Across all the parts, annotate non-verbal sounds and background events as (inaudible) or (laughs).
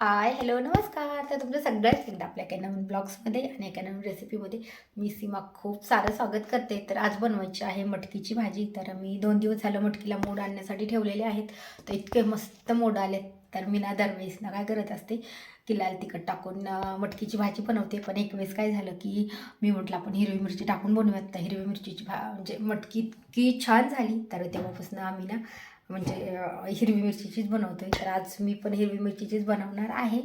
Hi hello नमस्कार. तर तुमचं सगळ्यात एकदा आपल्या एका नवीन ब्लॉग्समध्ये आणि एका नवीन रेसिपीमध्ये मी सीमा खूप सारं स्वागत करते. तर आज बनवायची आहे मटकीची भाजी. तर मी दोन दिवस झालं मटकीला मोड आणण्यासाठी ठेवलेले आहेत. तर इतके मस्त मोड आलेत. तर मी ना दरवेळेस ना काय करत असते की लाल तिखट टाकून मटकीची भाजी बनवते. पण एक वेळेस काय झालं की मी म्हटलं आपण हिरवी मिरची टाकून बनवूयात. तर हिरवी मिरचीची भा म्हणजे मटकी इतकी छान झाली. तर तेव्हापासून आम्ही ना म्हणजे हिरवी मिरचीचीच बनवतोय. तर आज मी पण हिरवी मिरचीचीच बनवणार आहे.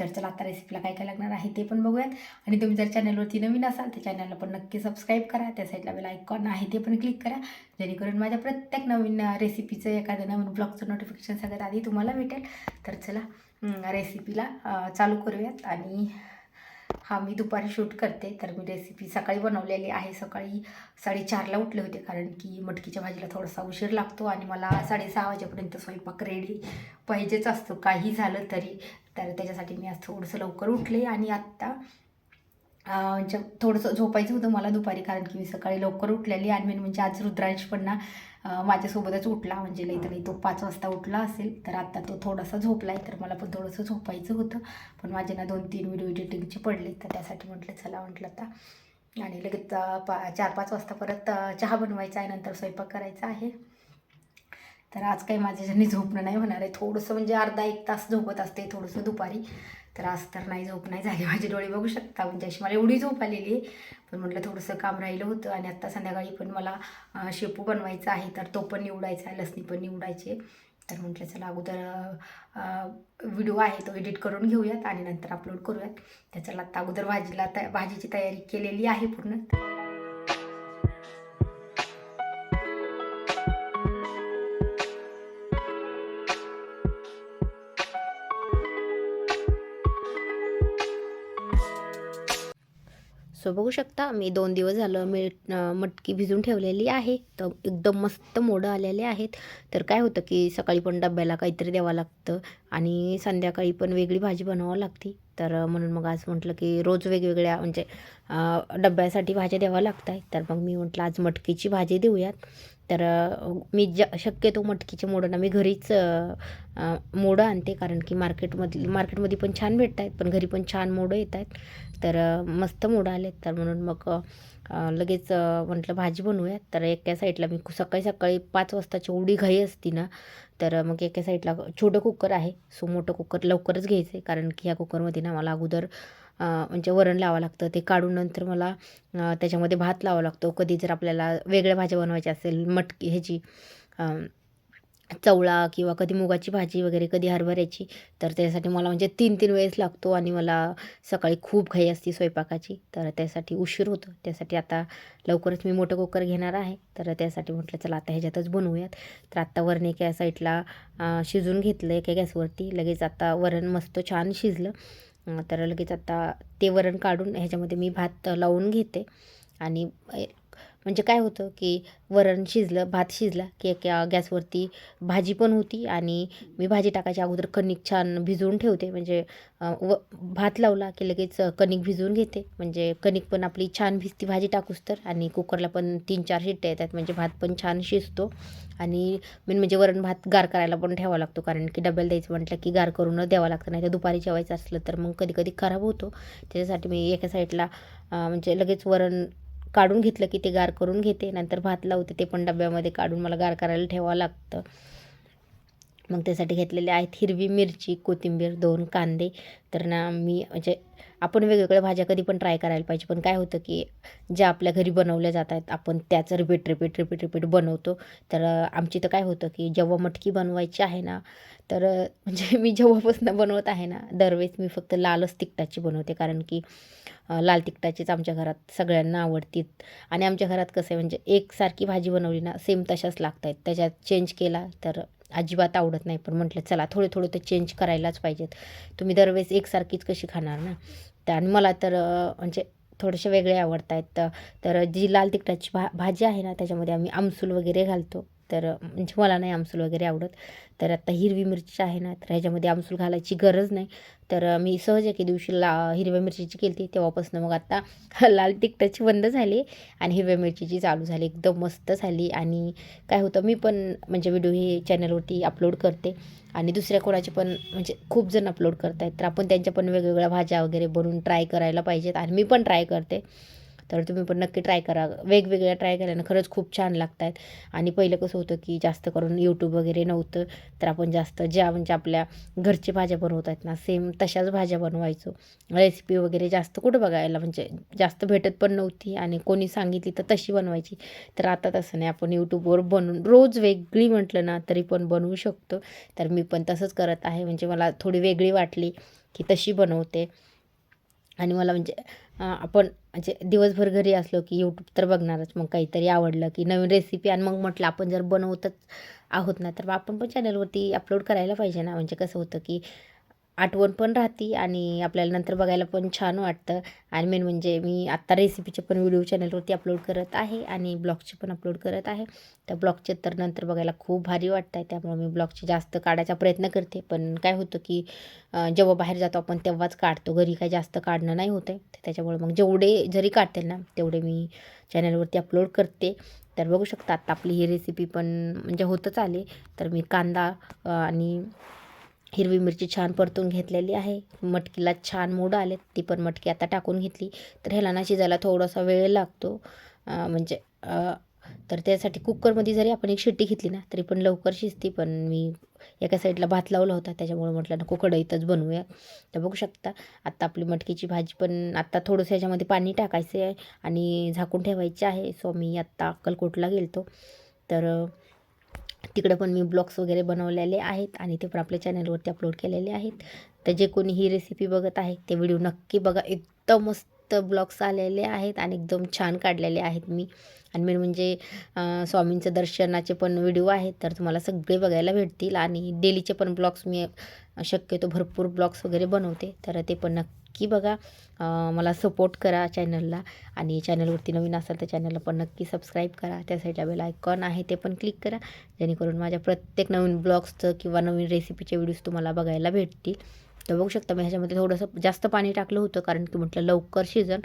तर चला आता रेसिपीला काय काय लागणार आहे ते पण बघूयात. आणि तुम्ही जर चॅनलवरती नवीन असाल तर चॅनलला पण नक्की सबस्क्राईब करा. त्या साईडला बेल आयकॉन आहे ते पण क्लिक करा. जेणेकरून माझ्या प्रत्येक नवीन रेसिपीचं एखादं नवीन ब्लॉगचं नोटिफिकेशन सगळ्यात आधी तुम्हाला भेटेल. तर चला रेसिपीला चालू करूयात. आणि हा मी दुपारी शूट करते. तर मी रेसिपी सकाळी बनवलेली आहे. सकाळी साडेचारला उठले होते कारण की मटकीच्या भाजीला थोडासा उशीर लागतो आणि मला साडेसहा वाजेपर्यंत स्वयंपाक रेडी पाहिजेच असतो. काही झालं तरी. तर त्याच्यासाठी मी आज थोडंसं लवकर उठले आणि आत्ता म्हणजे थोडंसं झोपायचं होतं मला दुपारी कारण की मी सकाळी लवकर उठलेली आणि मेन म्हणजे आज रुद्रांश पण ना माझ्यासोबतच उठला म्हणजे लई तर तो पाच वाजता उठला असेल तर आत्ता तो थोडासा झोपला आहे तर मला पण थोडंसं झोपायचं होतं. पण माझे ना दोन तीन व्हिडिओ एडिटिंगचे पडले तर त्यासाठी म्हटलं चला म्हटलं आता. आणि लगेच पा चार पाच वाजता परत चहा बनवायचा आहे नंतर स्वयंपाक करायचा आहे. तर आज काही माझ्याच्याने झोपणं नाही होणार आहे. थोडंसं म्हणजे अर्धा एक तास झोपत असते थोडंसं दुपारी. तर आज तर नाही झोप नाही झाली. (laughs) माझे डोळे बघू शकता. म्हणजे अशी मला एवढी झोप आलेली आहे. पण म्हटलं थोडंसं काम राहिलं होतं आणि आत्ता संध्याकाळी पण मला शेपू बनवायचा आहे. तर तो पण निवडायचा आहे. लसणी पण निवडायची. तर म्हटलं चला अगोदर व्हिडिओ आहे तो एडिट करून घेऊयात आणि नंतर अपलोड करूयात. त्याच्याला आत्ता अगोदर भाजीला तया भाजीची तयारी केलेली आहे पूर्ण. सो बघू शकता. मी दोन दिवस झालं मी मटकी भिजून ठेवलेली आहे. तर एकदम मस्त मोडं आलेले आहेत. तर काय होतं की सकाळी पण डब्याला काहीतरी द्यावं लागतं आणि संध्याकाळी पण वेगळी भाजी बनवावं लागते. तर म्हणून मग आज म्हटलं की रोज वेगवेगळ्या म्हणजे डब्यासाठी भाज्या द्याव्या लागत आहेत तर मग मी म्हटलं आज मटकीची भाजी देऊयात. तर मी ज शक्यतो मटकीचे मोडं ना मी घरीच मोडं आणते. कारण की मार्केटमधली मार्केटमध्ये पण छान भेटत आहेत पण घरी पण छान मोडं येत आहेत तर मस्त मोडं आले तर म्हणून मग लगेच म्हटलं भाजी बनवूया तर एका साईडला मी सकाळी सकाळी पाच वाजताची एवढी घाई असती ना तर मग एका साईडला छोटं कुकर आहे. सो मोठं कुकर लवकरच घ्यायचं आहे कारण की ह्या कुकरमध्ये ना मला अगोदर म्हणजे वरण लावावं लागतं. ते काढून नंतर मला त्याच्यामध्ये भात लावावा लागतो. कधी जर आपल्याला वेगळ्या भाज्या बनवायच्या असेल मटकी ह्याची चवळा किंवा कधी मुगाची भाजी वगैरे कधी हरभऱ्याची तर त्यासाठी मला म्हणजे तीन तीन वेळेस लागतो आणि मला सकाळी खूप घाई असते स्वयंपाकाची. तर त्यासाठी उशीर होतो. त्यासाठी आता लवकरच मी मोठं कुकर घेणार आहे. तर त्यासाठी म्हटलं चला आता ह्याच्यातच बनवूयात. तर आत्ता वरण एका साईडला शिजून घेतलं एका गॅसवरती. लगेच आता वरण मस्त छान शिजलं. तर लगेच आता ते वरण काढून ह्याच्यामध्ये मी भात लावून घेते. आणि म्हणजे काय होतं की वरण शिजलं भात शिजला की एका गॅसवरती भाजी पण होती आणि मी भाजी टाकायच्या अगोदर कणिक छान भिजवून ठेवते. म्हणजे व भात लावला की लगेच कणिक भिजवून घेते. म्हणजे कणिक पण आपली छान भिजती भाजी टाकूस तर आणि कुकरला पण तीन चार शिट्ट्या येतात. म्हणजे भात पण छान शिजतो आणि मेन म्हणजे वरण भात गार करायला पण ठेवावा लागतो. कारण की डब्याला द्यायचं म्हटलं की गार करूनच द्यावा लागतं. नाही तर दुपारी जेवायचं असलं तर मग कधी कधी खराब होतो. त्याच्यासाठी मी एका साईडला म्हणजे लगेच वरण काढून घेतलं की ते गार करून घेते. नंतर भात लावते ते पण डब्यामध्ये काढून मला गार करायला ठेवावं लागतं. मग त्यासाठी घेतलेले आहेत हिरवी मिरची कोथिंबीर दोन कांदे. तर ना मी म्हणजे आपण वेगवेगळ्या भाज्या कधी पण ट्राय करायला पाहिजे. पण काय होतं की ज्या आपल्या घरी बनवल्या जात आहेत आपण त्याच रिपीट रिपीट रिपीट रिपीट बनवतो. तर आमची तर काय होतं की जेव्हा मटकी बनवायची आहे ना तर म्हणजे (laughs) मी जेव्हापासून बनवत आहे ना दरवेळेस मी फक्त लालच तिखटाची बनवते. कारण की लाल तिखटाचीच आमच्या घरात सगळ्यांना आवडतीत आणि आमच्या घरात कसं आहे म्हणजे एकसारखी भाजी बनवली ना सेम तशाच लागत आहेत त्याच्यात चेंज केला तर अजिबात आवडत नाही. पण म्हटलं चला थोडे थोडे तर चेंज करायलाच पाहिजेत. तुम्ही दरवेळेस एकसारखीच कशी खाणार ना? तर आणि मला तर म्हणजे थोडेसे वेगळे आवडत आहेत तर तर जी लाल तिखटाची भा भाजी आहे ना त्याच्यामध्ये आम्ही आमसूल वगैरे घालतो. तर म्हणजे मला नाही आमसूल वगैरे आवडत. तर आता हिरवी मिरची आहे ना तर ह्याच्यामध्ये आमसूल घालायची गरज नाही. तर मी सहज एके दिवशी ला हिरव्या मिरचीची केली होती तेव्हापासून मग आत्ता (laughs) लाल तिखटाची बंद झाली आणि हिरव्या मिरचीची चालू झाली एकदम मस्त झाली. आणि काय होतं मी पण म्हणजे व्हिडिओ हे चॅनलवरती अपलोड करते आणि दुसऱ्या कोणाचे पण म्हणजे खूप जण अपलोड करत आहेत तर आपण त्यांच्या पण वेगवेगळ्या भाज्या वगैरे बनवून ट्राय करायला पाहिजेत आणि मी पण ट्राय करते. तर तुम्ही पण नक्की ट्राय करा. वेगवेगळ्या ट्राय केल्यानं खरंच खूप छान लागत आहेत आणि पहिलं कसं होतं की जास्त करून यूट्यूब वगैरे नव्हतं तर आपण जास्त ज्या म्हणजे आपल्या घरची भाज्या बनवत आहेत ना सेम तशाच भाज्या बनवायचो. रेसिपी वगैरे जास्त कुठं बघायला म्हणजे जास्त भेटत पण नव्हती आणि कोणी सांगितली तर तशी बनवायची. तर आता तसं नाही आपण यूट्यूबवर बनवून रोज वेगळी म्हटलं ना तरी पण बनवू शकतो. तर मी पण तसंच करत आहे. म्हणजे मला थोडी वेगळी वाटली की तशी बनवते. आणि मला म्हणजे आपण म्हणजे दिवसभर घरी असलो की यूट्यूब तर बघणारच. मग काहीतरी आवडलं की नवीन रेसिपी आणि मग म्हटलं आपण जर बनवतच आहोत ना तर आपण पण चॅनलवरती अपलोड करायला पाहिजे ना. म्हणजे कसं होतं की आठवण पण राहते आणि आपल्याला नंतर बघायला पण छान वाटतं. आणि मेन म्हणजे मी आत्ता रेसिपीचे पण व्हिडिओ चॅनलवरती अपलोड करत आहे आणि ब्लॉगचे पण अपलोड करत आहे. त्या ब्लॉगचे तर नंतर बघायला खूप भारी वाटतं आहे त्यामुळे मी ब्लॉगचे जास्त काढायचा प्रयत्न करते. पण काय होतं की जेव्हा बाहेर जातो आपण तेव्हाच काढतो. घरी काय जास्त काढणं नाही होतं आहे. त्याच्यामुळे मग जेवढे जरी काढते ना तेवढे मी चॅनलवरती अपलोड करते. तर बघू शकता आत्ता आपली ही रेसिपी पण म्हणजे होतच आली. तर मी कांदा आणि हिरवी मिरची छान परतून घेतलेली आहे. मटकीला छान मोड आले ती पण मटकी आता टाकून घेतली. तर ह्याला ना शिजायला थोडासा वेळ लागतो. म्हणजे तर त्यासाठी कुकरमध्ये जरी आपण एक शिट्टी घेतली ना तरी पण लवकर शिजते. पण मी एका साईडला भात लावला होता. त्याच्यामुळे म्हटलं ना इथंच बनवूया. तर बघू शकता आत्ता आपली मटकीची भाजी पण आत्ता थोडंसं ह्याच्यामध्ये पाणी टाकायचं आहे आणि झाकून ठेवायचे आहे. सो मी आत्ता अक्कलकोटला गेलतो. तर तिकडं पण मी ब्लॉग्स वगैरे बनवलेले आहेत आणि ते पण आपल्या चॅनलवरती अपलोड केलेले आहेत. तर जे कोणी ही रेसिपी बघत आहे ते व्हिडिओ नक्की बघा. एकदम मस्त ब्लॉग्स आलेले आहेत आणि एकदम छान काढलेले आहेत मी. आणि मेन म्हणजे स्वामींचं दर्शनाचे पण व्हिडिओ आहेत तर तुम्हाला सगळे बघायला भेटतील. आणि डेलीचे पण ब्लॉग्स मी शक्यतो भरपूर ब्लॉग्स वगैरे बनवते तर ते पण नक्की बघा. मला सपोर्ट करा चॅनलला. आणि चॅनलवरती नवीन असाल तर चॅनलला पण नक्की सबस्क्राईब करा. त्या साईडला बेल आयकॉन आहे ते पण क्लिक करा. जेणेकरून माझ्या प्रत्येक नवीन ब्लॉग्सचं किंवा नवीन रेसिपीचे व्हिडिओज तुम्हाला बघायला भेटतील. तर बघू शकता मी ह्याच्यामध्ये थोडंसं जास्त पाणी टाकलं होतं कारण की म्हटलं लवकर शिजन.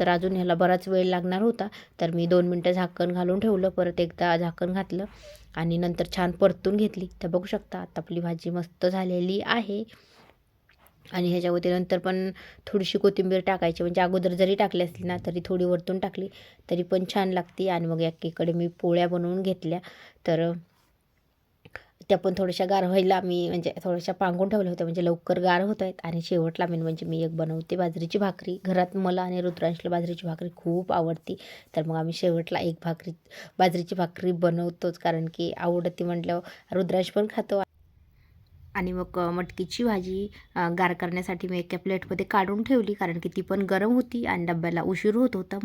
तर अजून ह्याला बराच वेळ लागणार होता. तर मी दोन मिनटं झाकण घालून ठेवलं परत एकदा झाकण घातलं आणि नंतर छान परतून घेतली. तर बघू शकता आता आपली भाजी मस्त झालेली आहे. आणि ह्याच्यावरती नंतर पण थोडीशी कोथिंबीर टाकायची. म्हणजे अगोदर जरी टाकली असली ना तरी थोडी वरतून टाकली तरी पण छान लागते. आणि मग एकीकडे मी पोळ्या बनवून घेतल्या. तर त्या पण थोड्याशा गार व्हायला मी म्हणजे थोड्याशा पांगून ठेवल्या होत्या म्हणजे लवकर गार होत आहेत. आणि शेवटला मेन म्हणजे मी एक बनवते बाजरीची भाकरी. घरात मला आणि रुद्रांशला बाजरीची भाकरी खूप आवडती. तर मग आम्ही शेवटला एक भाकरी बाजरीची भाकरी बनवतोच. कारण की आवडती म्हटल्यावर रुद्रांश पण खातो. आणि मग मटकीची भाजी गार करण्यासाठी मी एका प्लेटमध्ये काढून ठेवली. कारण की ती पण गरम होती आणि डब्याला उशीर होत होता.